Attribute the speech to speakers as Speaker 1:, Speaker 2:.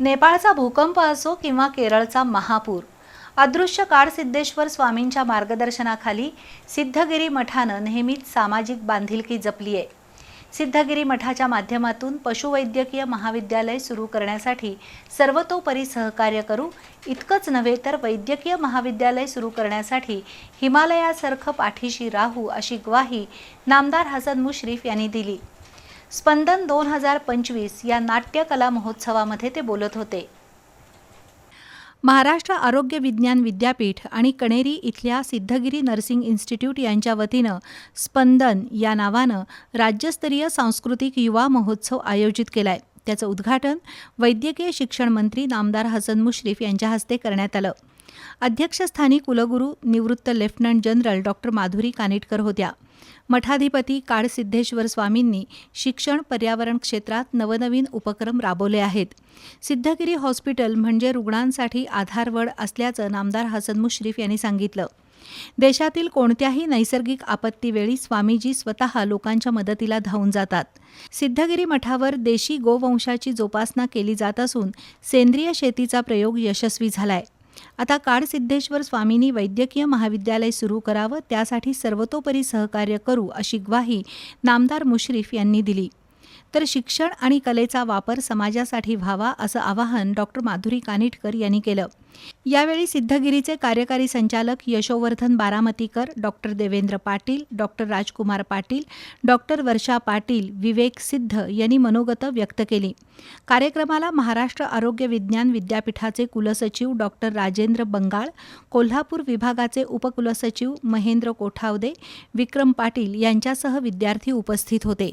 Speaker 1: नेपाळचा भूकंप असो किंवा केरळचा महापूर अदृश्य काळ सिद्धेश्वर स्वामींच्या मार्गदर्शनाखाली सिद्धगिरी मठानं नेहमीच सामाजिक बांधिलकी जपली आहे सिद्धगिरी मठाच्या माध्यमातून पशुवैद्यकीय महाविद्यालय सुरू करण्यासाठी सर्वतोपरी सहकार्य करू इतकंच नव्हे तर वैद्यकीय महाविद्यालय सुरू करण्यासाठी हिमालयासारखं पाठीशी राहू अशी ग्वाही नामदार हसन मुश्रीफ यांनी दिली. स्पंदन दोन हजार पंचवीस या नाट्यकला महोत्सवामध्ये ते बोलत होते. महाराष्ट्र आरोग्य विज्ञान विद्यापीठ आणि कणेरी इथल्या सिद्धगिरी नर्सिंग इन्स्टिट्यूट यांच्या वतीनं स्पंदन या नावानं राज्यस्तरीय सांस्कृतिक युवा महोत्सव आयोजित केलाय. त्याचं उद्घाटन वैद्यकीय शिक्षण मंत्री नामदार हसन मुश्रीफ यांच्या हस्ते करण्यात आलं. अध्यक्षस्थानी कुलगुरू निवृत्त lieutenant general doctor Madhuri Kanitkar होत्या. मठाधिपती काळसिद्धेश्वर स्वामींनी शिक्षण पर्यावरण क्षेत्रात नवनवीन उपक्रम राबवले आहेत. सिद्धगिरी हॉस्पिटल म्हणजे रुग्णांसाठी आधारवड असल्याचं नामदार हसन मुश्रीफ यांनी सांगितलं. देशातील कोणत्याही नैसर्गिक आपत्तीवेळी स्वामीजी स्वतः लोकांच्या मदतीला धावून जातात. सिद्धगिरी मठावर देशी गोवंशाची जोपासना केली जात असून सेंद्रिय शेतीचा प्रयोग यशस्वी झालाय. आता काळसिद्धेश्वर स्वामींनी वैद्यकीय महाविद्यालय सुरू करावं त्यासाठी सर्वतोपरी सहकार्य करू अशी ग्वाही नामदार मुश्रीफ यांनी दिली. तर शिक्षण आणि कलेचा वापर समाजासाठी व्हावा असं आवाहन डॉक्टर माधुरी कानिटकर यांनी केलं. यावेळी सिद्धगिरीचे कार्यकारी संचालक Yashovardhan Baramatikar doctor Devendra Patil doctor Rajkumar Patil doctor Varsha Patil Vivek Siddh यांनी मनोगत व्यक्त केली. कार्यक्रमाला महाराष्ट्र आरोग्य विज्ञान विद्यापीठाचे कुलसचिव डॉक्टर राजेंद्र बंगाळ कोल्हापूर विभागाचे उपकुलसचिव महेंद्र कोठावदे विक्रम पाटील यांच्यासह विद्यार्थी उपस्थित होते.